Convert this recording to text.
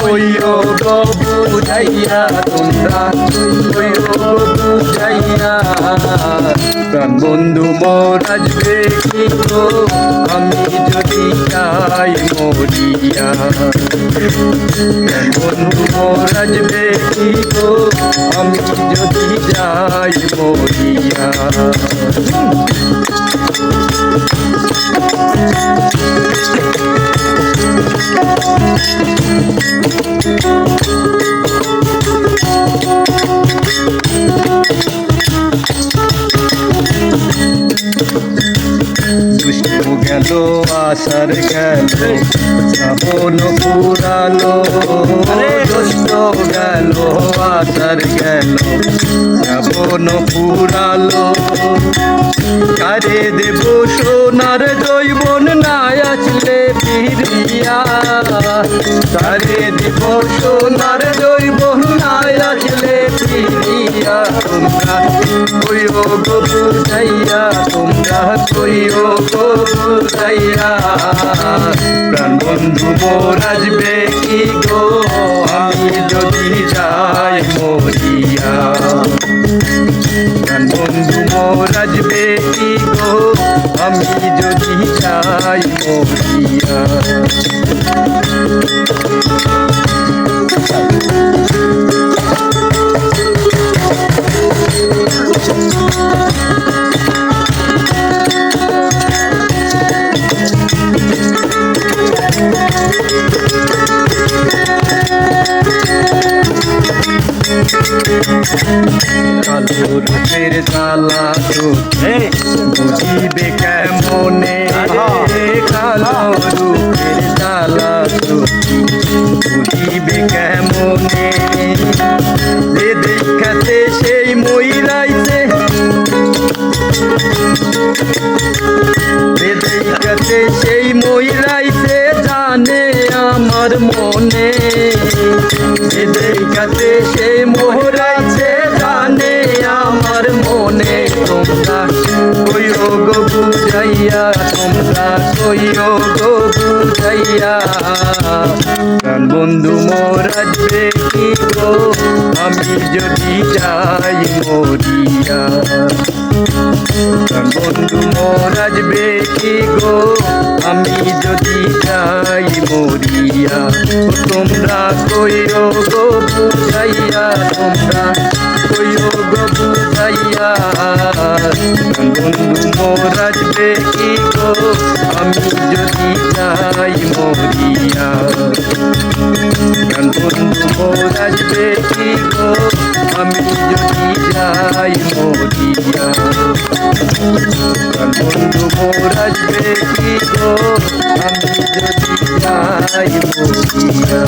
কইও গো বুঝাইয়া, তোমরা কইও গো বুঝাইয়া। প্রাণ বন্ধু মোর কি গো আমি যদি চাই মরিয়া। বন্ধু মোর আসবে কি দুষ্ট গেল আসার গেল শ্রাবণ পুরালো দুষ্ট গেল আসার গেল শ্রাবণ পুরালো। কারে দেব সোনার জৈবন না আসলে ফিরিয়া কারে দেব সোনার জৈবন না আসলে ফিরিয়া তোমরা। কইও গো বুঝাইয়া তোমরা কইও গো বুঝাইয়া প্রাণ বন্ধু মোর আসবে কি গো? আমি যদি যাই মরিয়া। প্রাণ বন্ধু মোর আসবে কি গো? আমি যদি যাই মরিয়া। রূপের জ্বালা তো বুঝিবে কেমনে? কালো রূপের জ্বালা বুঝিবে কেমনে? যে দেখাতে সেই ময়ূরাইছে যে দেখাতে সেই ময়ূরাইছে জানে আমার মনে। যে দেখাতে সেই প্রাণ বন্ধু মোর কি গো? আমি যদি যাই মরিয়া। বন্ধু মোর আসবে কি গো? আমি যদি যাই মরিয়া। তোমরা কইও গো, বুঝাইয়া তোমরা কইও গো, বুঝাইয়া। বন্ধু মোর আসবে কি গো আমি যদি যাই মরিয়া বন্ধু মোর আসবে কি গো আমি যদি যাই মরিয়া বন্ধু মোর কি গো আমি যদি যাই মরিয়া